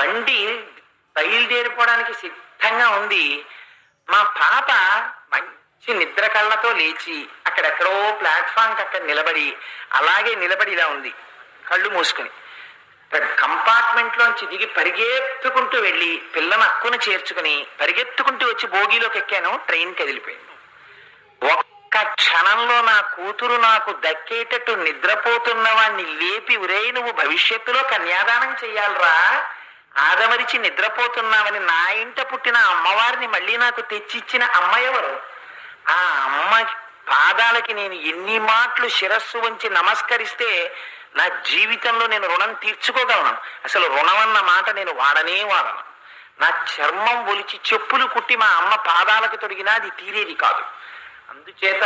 బండి బయలుదేరిపోవడానికి సిద్ధంగా ఉంది. మా పాప మంచి నిద్ర కళ్ళతో లేచి అక్కడెక్కడో ప్లాట్ఫామ్కి అక్కడ నిలబడి అలాగే నిలబడి ఇలా ఉంది కళ్ళు మూసుకుని. కంపార్ట్మెంట్లోంచి దిగి పరిగెత్తుకుంటూ వెళ్ళి పిల్లని అక్కును చేర్చుకుని పరిగెత్తుకుంటూ వచ్చి బోగీలోకి ఎక్కాను ట్రైన్ కదిలిపోయింది. ఒక్క క్షణంలో నా కూతురు నాకు దక్కేటట్టు నిద్రపోతున్న వాణ్ణి లేపి ఉరే నువ్వు భవిష్యత్తులో కన్యాదానం చెయ్యాలరా. ఆదమరిచి నిద్రపోతున్నామని నా ఇంట పుట్టిన అమ్మవారిని మళ్ళీ నాకు తెచ్చిచ్చిన అమ్మ ఎవరు? ఆ అమ్మ పాదాలకి నేను ఎన్ని మాటలు శిరస్సు వంచి నమస్కరిస్తే నా జీవితంలో నేను రుణం తీర్చుకోగలను. అసలు రుణం అన్న మాట నేను వాడనే వాడను. నా చర్మం ఒలిచి చెప్పులు కుట్టి మా అమ్మ పాదాలకు తొడిగినా అది తీరేది కాదు. అందుచేత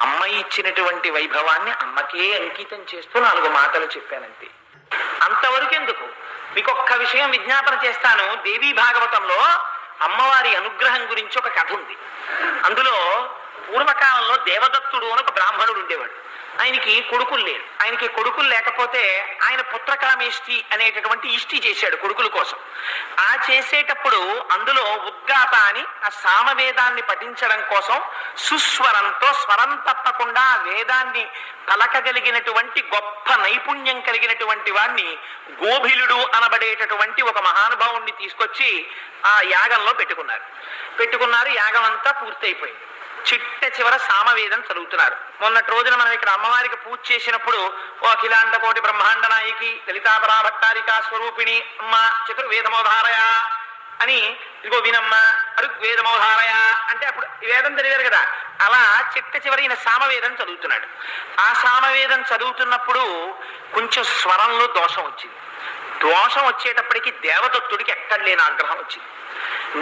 అమ్మ ఇచ్చినటువంటి వైభవాన్ని అమ్మకే అంకితం చేస్తూ నాలుగు మాటలు చెప్పానంతే. అంతవరకు ఎందుకు మీకు ఒక్క విషయం విజ్ఞాపన చేస్తాను. దేవీ భాగవతంలో అమ్మవారి అనుగ్రహం గురించి ఒక కథ ఉంది. అందులో పూర్వకాలంలో దేవదత్తుడు అని ఒక బ్రాహ్మణుడు ఉండేవాడు. ఆయనకి కొడుకులు లేరు. ఆయనకి కొడుకులు లేకపోతే ఆయన పుత్రకామేష్టి అనేటటువంటి ఇష్టి చేశాడు కొడుకుల కోసం. ఆ చేసేటప్పుడు అందులో ఉద్గాత అని ఆ సామవేదాన్ని పఠించడం కోసం సుస్వరంతో స్వరం తప్పకుండా వేదాన్ని పలకగలిగినటువంటి గొప్ప నైపుణ్యం కలిగినటువంటి వాణ్ణి గోభిలుడు అనబడేటటువంటి ఒక మహానుభావుణ్ణి తీసుకొచ్చి ఆ యాగంలో పెట్టుకున్నారు. పెట్టుకున్నారు యాగం అంతా పూర్తయిపోయింది. చిట్ట చివర సామవేదం చదువుతున్నారు. మొన్నటి రోజున మనం ఇక్కడ అమ్మవారికి పూజ చేసినప్పుడు ఓ అఖిలాండ కోటి బ్రహ్మాండ నాయకి లలితాపరా భట్టారికా స్వరూపిణి అమ్మ చతుర్వేదమోధారయ అని ఇదిగో వినమ్మ ఋగ్వేదమోధారయ అంటే అప్పుడు వేదం చదివారు కదా. అలా చిట్ట చివరి ఈయన సామవేదం చదువుతున్నాడు. ఆ సామవేదం చదువుతున్నప్పుడు కొంచెం స్వరంలో దోషం వచ్చింది. దోషం వచ్చేటప్పటికి దేవదత్తుడికి ఎక్కడ లేని ఆగ్రహం వచ్చింది.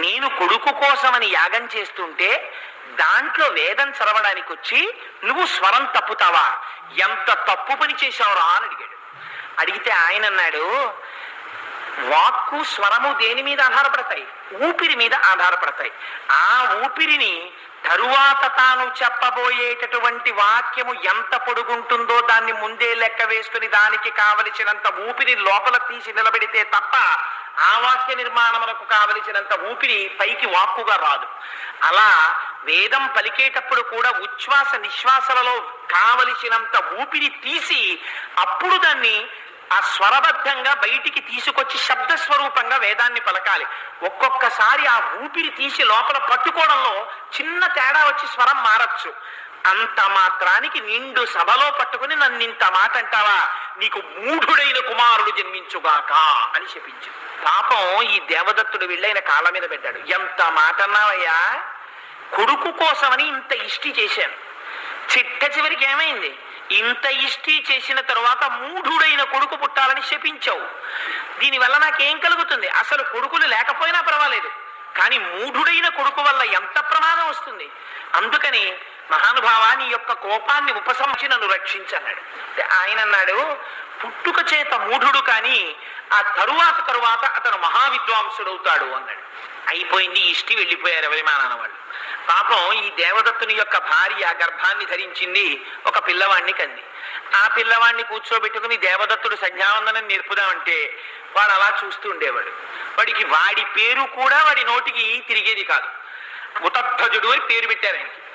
నేను కొడుకు కోసమని యాగం చేస్తుంటే దాంట్లో వేదం చదవడానికి వచ్చి నువ్వు స్వరం తప్పుతావా? ఎంత తప్పు పని చేశావురా? అని అడిగాడు. అడిగితే ఆయన అన్నాడు వాక్కు స్వరము దేని మీద ఆధారపడతాయి? ఊపిరి మీద ఆధారపడతాయి. ఆ ఊపిరిని తరువాత తాను చెప్పబోయేటటువంటి వాక్యము ఎంత పొడుగుంటుందో దాన్ని ముందే లెక్క వేసుకుని దానికి కావలసినంత ఊపిరి లోపల తీసి నిలబెడితే తప్ప ఆ వాక్య నిర్మాణములకు కావలసినంత ఊపిరి పైకి వాక్కుగా రాదు. అలా వేదం పలికేటప్పుడు కూడా ఉచ్ఛ్వాస నిశ్వాసలలో కావలసినంత ఊపిరి తీసి అప్పుడు దాన్ని ఆ స్వరబద్ధంగా బయటికి తీసుకొచ్చి శబ్ద స్వరూపంగా వేదాన్ని పలకాలి. ఒక్కొక్కసారి ఆ ఊపిరి తీసి లోపల పట్టుకోవడంలో చిన్న తేడా వచ్చి స్వరం మారచ్చు. అంత మాత్రానికి నిండు సభలో పట్టుకుని నన్ను ఇంత మాట అంటావా? నీకు మూఢుడైన కుమారుడు జన్మించుగాక అని చెప్పించు పాపం ఈ దేవదత్తుడు వెళ్ళైన కాళ్ళ మీద పెట్టాడు. ఎంత మాట అన్నావయ్యా? కొడుకు కోసమని ఇంత ఇష్టి చేశాను. చిట్ట చివరికి ఏమైంది? ఇంత ఇష్టి చేసిన తరువాత మూఢుడైన కొడుకు పుట్టాలని శపించావు. దీనివల్ల నాకేం కలుగుతుంది? అసలు కొడుకులు లేకపోయినా పర్వాలేదు. కానీ మూఢుడైన కొడుకు వల్ల ఎంత ప్రమాదం వస్తుంది? అందుకని మహానుభావా నీ యొక్క కోపాన్ని ఉపసంహరించి నన్ను రక్షించన్నాడు. ఆయన అన్నాడు పుట్టుక చేత మూఢుడు కానీ ఆ తరువాత తరువాత అతను మహావిద్వాంసుడవుతాడు అన్నాడు. అయిపోయింది ఇష్టి వెళ్ళిపోయారు ఎవరిమానాన వాళ్ళు. పాపం ఈ దేవదత్తుని యొక్క భార్య గర్భాన్ని ధరించింది ఒక పిల్లవాడిని కంది. ఆ పిల్లవాణ్ణి కూర్చోబెట్టుకుని దేవదత్తుడు సంధ్యావందనం నేర్పుదామంటే వాడు అలా చూస్తూ ఉండేవాడు. వాడికి వాడి పేరు కూడా వాడి నోటికి తిరిగేది కాదు. ఉతధ్వజుడు అని పేరు పెట్టారు ఆయనకి.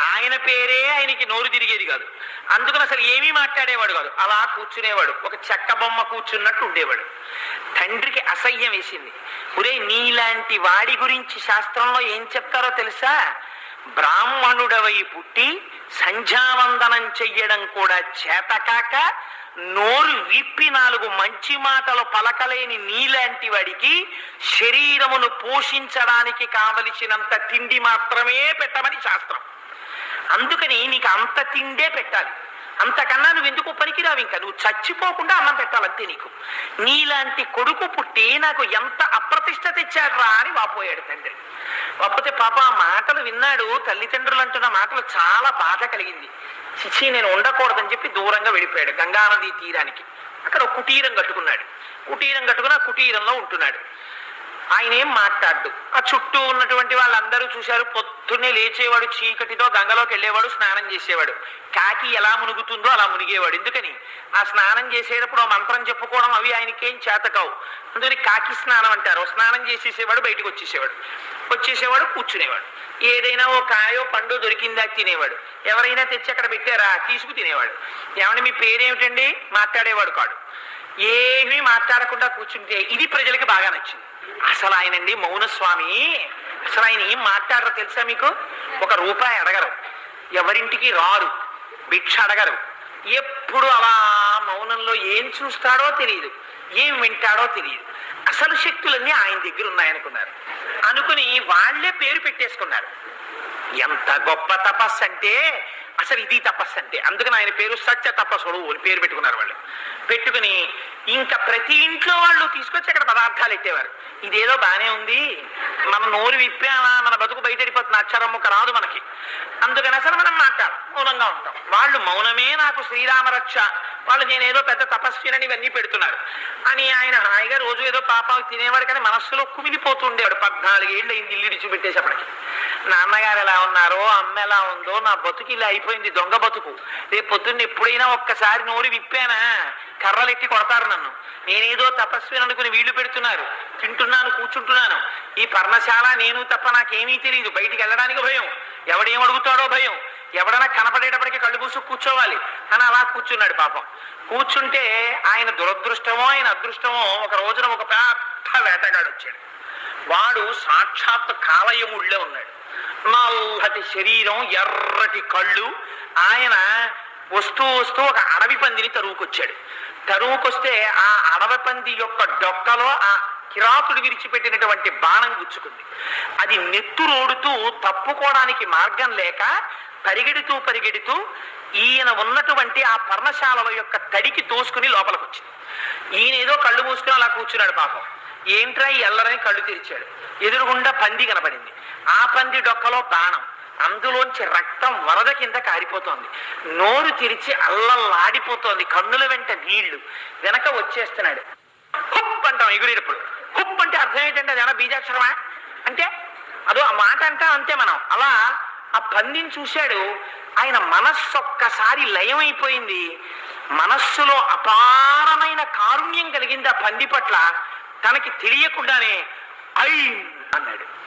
ఆయన పేరే ఆయనకి నోరు తిరిగేది కాదు. అందుకని అసలు ఏమీ మాట్లాడేవాడు కాదు. అలా కూర్చునేవాడు. ఒక చెక్క బొమ్మ కూర్చున్నట్టు ఉండేవాడు. తండ్రికి అసహ్యం వేసింది. ఒరే నీలాంటి వాడి గురించి శాస్త్రంలో ఏం చెప్తారో తెలుసా? బ్రాహ్మణుడవై పుట్టి సంధ్యావందనం చెయ్యడం కూడా చేతకాక నోరు విప్పి నాలుగు మంచి మాటలు పలకలేని నీలాంటి వాడికి శరీరమును పోషించడానికి కావలసినంత తిండి మాత్రమే పెట్టమని శాస్త్రం. అందుకని నీకు అంత తిండే పెట్టాలి. అంతకన్నా నువ్వు ఎందుకు పనికిరావు ఇంకా? నువ్వు చచ్చిపోకుండా అన్నం పెట్టాలంతే నీకు. నీలాంటి కొడుకు పుట్టి నాకు ఎంత అప్రతిష్ట తెచ్చాడ్రా అని వాపోయాడు తండ్రి. వాపోతే పాప ఆ మాటలు విన్నాడు తల్లిదండ్రులు అంటున్న మాటలు చాలా బాధ కలిగింది. చిచ్చి నేను ఉండకూడదని చెప్పి దూరంగా వెళ్ళిపోయాడు గంగానది తీరానికి. అక్కడ ఒక కుటీరం కట్టుకున్నాడు. కుటీరం కట్టుకుని ఆ కుటీరంలో ఉంటున్నాడు. ఆయన ఏం మాట్లాడు ఆ చుట్టూ ఉన్నటువంటి వాళ్ళందరూ చూశారు పొద్దు పొద్దున్నే లేచేవాడు చీకటితో గంగలోకి వెళ్ళేవాడు స్నానం చేసేవాడు. కాకి ఎలా మునుగుతుందో అలా మునిగేవాడు. ఎందుకని? ఆ స్నానం చేసేటప్పుడు మంత్రం చెప్పుకోవడం అవి ఆయనకేం చేతకావు. అందుకని కాకి స్నానం అంటారు. స్నానం చేసేసేవాడు బయటకు వచ్చేసేవాడు. వచ్చేసేవాడు కూర్చునేవాడు. ఏదైనా ఓ కాయో పండు దొరికిందా తినేవాడు. ఎవరైనా తెచ్చి అక్కడ పెట్టారా? తీసుకు తినేవాడు. ఏమన్నా మీ పేరేమిటండి? మాట్లాడేవాడు కాడు. ఏమీ మాట్లాడకుండా కూర్చుంటే ఇది ప్రజలకి బాగా నచ్చింది. అసలు ఆయనండి మౌనస్వామి. అసలు ఆయన ఏం మాట్లాడరు తెలుసా మీకు? ఒక రూపాయి అడగరు. ఎవరింటికి రారు. భిక్ష అడగరు. ఎప్పుడు అలా మౌనంలో ఏం చూస్తాడో తెలియదు. ఏం వింటాడో తెలియదు. అసలు శక్తులన్నీ ఆయన దగ్గర ఉన్నాయనుకున్నారు. అనుకుని వాళ్ళే పేరు పెట్టేసుకున్నారు. ఎంత గొప్ప తపస్సు అంటే అసలు ఇది తపస్సు అంటే. అందుకని ఆయన పేరు సత్య తపస్సుడు అని పేరు పెట్టుకున్నారు వాళ్ళు. పెట్టుకుని ఇంకా ప్రతి ఇంట్లో వాళ్ళు తీసుకొచ్చి అక్కడ పదార్థాలు పెట్టేవారు ఇదేదో బానే ఉంది. మన నోరు విప్పామా మన బతుకు బయటడిపోతుంది అక్షరం ముక్క రాదు మనకి. అందుకని అసలు మనం మాట్లాడం మౌనంగా ఉంటాం. వాళ్ళు మౌనమే నాకు శ్రీరామ రక్ష. వాళ్ళు నేనేదో పెద్ద తపస్వినని ఇవన్నీ పెడుతున్నారు. అని ఆయన హాయిగా రోజు ఏదో పాప తినేవాడు కానీ మనస్సులో కుమిలిపోతుండేవాడు పద్నాలుగేళ్ళు అయింది ఇల్లు విడిచిపెట్టేసేపటికి నాన్నగారు ఎలా ఉన్నారో అమ్మ ఎలా ఉందో నా బతుకు ఇలా అయిపోయింది దొంగ బతుకు. రేపు పొద్దున్న ఎప్పుడైనా ఒక్కసారి నోరు విప్పానా? కర్రలు ఎత్తి కొడతారు నన్ను. నేనేదో తపస్విని అనుకుని వీళ్ళు పెడుతున్నారు. తింటున్నాను కూర్చుంటున్నాను. ఈ పర్ణశాల నేను తప్ప నాకేమీ తెలియదు బయటికి వెళ్ళడానికి భయం. ఎవడేం అడుగుతాడో భయం. ఎవడన్నా కనపడేటప్పటికి కళ్ళు మూసు కూర్చోవాలి. అని అలా కూర్చున్నాడు పాపం. కూర్చుంటే ఆయన దురదృష్టమో ఆయన అదృష్టమో ఒక రోజున ఒక పెద్ద వేటగాడు వచ్చాడు. వాడు సాక్షాత్ కాలయముళ్ళే ఉన్నాడు. నల్లటి శరీరం ఎర్రటి కళ్ళు. ఆయన వస్తూ వస్తూ ఒక అడవి పందిని తరువుకొచ్చాడు. తరువుకొస్తే ఆ అడవి పంది యొక్క డొక్కలో ఆ కిరాతుడు విరిచిపెట్టినటువంటి బాణం గుచ్చుకుంది. అది నెత్తురోడుతూ తప్పుకోవడానికి మార్గం లేక పరిగెడుతూ పరిగెడుతూ ఈయన ఉన్నటువంటి ఆ పర్ణశాలల యొక్క తడికి తోసుకుని లోపలికి వచ్చింది ఈయన ఏదో కళ్ళు మూసుకుని అలా కూర్చున్నాడు పాపం. ఏంట్రా ఈ ఎల్లరని కళ్ళు తెరిచాడు. ఎదురుగుండా పంది కనపడింది. ఆ పంది డొక్కలో బాణం. అందులోంచి రక్తం వరద కింద కారిపోతోంది. నోరు తెరిచి అల్లల్లాడిపోతోంది. కన్నుల వెంట నీళ్ళు. వెనక వచ్చేస్తున్నాడు. హుప్ అంటాం ఎగురేటప్పుడు. హుప్ అంటే అర్థం ఏంటంటే అదేనా బీజాక్షరమా? అంటే అదో ఆ మాట అంటా అంతే మనం. అలా ఆ పందిని చూశాడు. ఆయన మనస్సు ఒక్కసారి లయమైపోయింది. మనస్సులో అపారమైన కారుణ్యం కలిగింది ఆ పంది పట్ల. తనకి తెలియకుండానే ఐ అన్నాడు.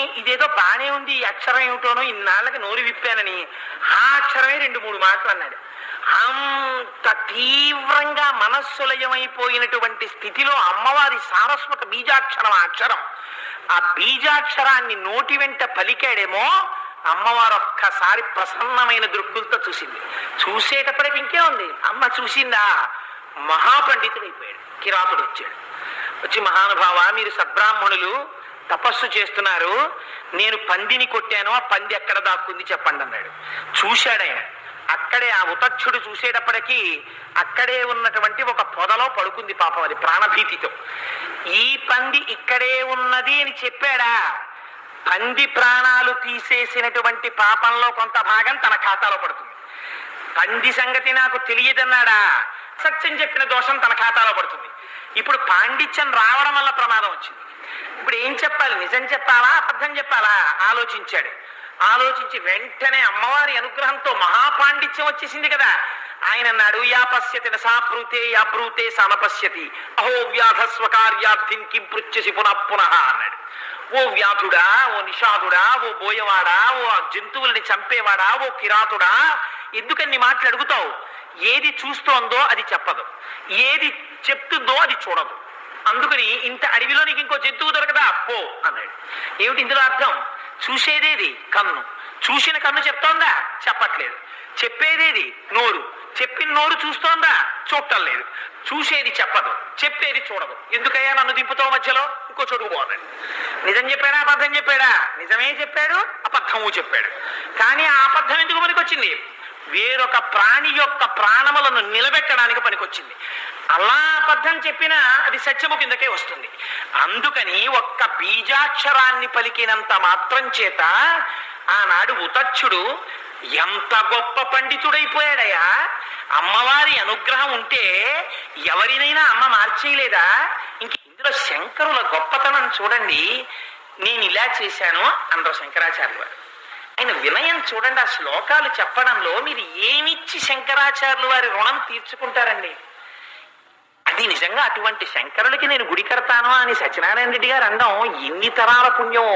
ఇదేదో బానే ఉంది ఈ అక్షరం ఏమిటోనో ఇన్నాళ్ళకి నోరు విప్పానని. ఆ అక్షరమే రెండు మూడు మాటలు అన్నాడు. అంత తీవ్రంగా మనస్సులయమైపోయినటువంటి స్థితిలో అమ్మవారి సారస్వత బీజాక్షరం ఆ అక్షరం. ఆ బీజాక్షరాన్ని నోటి వెంట పలికాడేమో అమ్మవారు ఒక్కసారి ప్రసన్నమైన దృక్కులతో చూసింది. చూసేటప్పటికి ఇంకే ఉంది? అమ్మ చూసిందా? మహాపండితుడైపోయాడు. కిరాతుడు వచ్చాడు. వచ్చి మహానుభావ మీరు సద్బ్రాహ్మణులు తపస్సు చేస్తున్నారు. నేను పందిని కొట్టాను ఆ పంది ఎక్కడ దాక్కుంది చెప్పండి అన్నాడు. చూశాడు ఆయన. అక్కడే ఆ ఉతక్షుడు చూసేటప్పటికీ అక్కడే ఉన్నటువంటి ఒక పొదలో పడుకుంది పాపం అది ప్రాణభీతితో. ఈ పంది ఇక్కడే ఉన్నది అని చెప్పాడా? పంది ప్రాణాలు తీసేసినటువంటి పాపంలో కొంత భాగం తన ఖాతాలో పడుతుంది. పంది సంగతి నాకు తెలియదన్నాడా? సత్యం చెప్పిన దోషం తన ఖాతాలో పడుతుంది. ఇప్పుడు పాండిత్యం రావడం వల్ల ప్రమాదం వచ్చింది. ఇప్పుడు ఏం చెప్పాలి? నిజం చెప్పాలా? అబద్ధం చెప్పాలా? ఆలోచించాడు. ఆలోచించి వెంటనే అమ్మవారి అనుగ్రహంతో మహాపాండిత్యం వచ్చేసింది కదా. ఆయన అన్నాడు యా పశ్యతి సాబ్రూతే యాబ్రూతే సమపశ్యతి. అహో వ్యాధ స్వకార్యార్థిన్ కిం పృచ్చసి పునః పునః అన్నాడు. ఓ వ్యాధుడా ఓ నిషాదుడా ఓ బోయవాడా ఓ జంతువుల్ని చంపేవాడా ఓ కిరాతుడా? ఎందుకని మాటలు అడుగుతావు? ఏది చూస్తోందో అది చెప్పదు. ఏది చెప్తుందో అది చూడదు. అందుకని ఇంత అడవిలో నీకు ఇంకో జంతువు దొరకదా? పో అన్నాడు. ఏమిటి ఇందులో అర్థం? చూసేదేది కన్ను. చూసిన కన్ను చెప్తోందా? చెప్పట్లేదు. చెప్పేదేది నోరు. చెప్పిన నోరు చూస్తోందా? చూడటం లేదు. చూసేది చెప్పదు. చెప్పేది చూడదు. ఎందుకయ్యా నన్ను దింపుతో మధ్యలో? ఇంకో చోటుకు పోదండి నిజం చెప్పాడా? అబద్ధం చెప్పాడా? నిజమే చెప్పాడు అబద్ధము చెప్పాడు. కానీ ఆ అబద్ధం ఎందుకు పనికొచ్చింది? వేరొక ప్రాణి యొక్క ప్రాణములను నిలబెట్టడానికి పనికొచ్చింది. అలా అబద్ధం చెప్పినా అది సత్యము కిందకే వస్తుంది. అందుకని ఒక్క బీజాక్షరాన్ని పలికినంత మాత్రం చేత ఆనాడు ఉతచ్చుడు ఎంత గొప్ప పండితుడైపోయాడయా అమ్మవారి అనుగ్రహం ఉంటే ఎవరినైనా అమ్మ మార్చేయలేదా? ఇంక ఇందులో శంకరుల గొప్పతనం చూడండి. నేను ఇలా చేశాను అందరూ శంకరాచార్యులు వారు. ఆయన వినయం చూడండి ఆ శ్లోకాలు చెప్పడంలో మీరు ఏమిచ్చి శంకరాచార్యులు వారి రుణం తీర్చుకుంటారండి? అది నిజంగా అటువంటి శంకరులకి నేను గుడి కడతాను అని సత్యనారాయణ రెడ్డి గారు అనడం ఎన్ని తరాల పుణ్యం.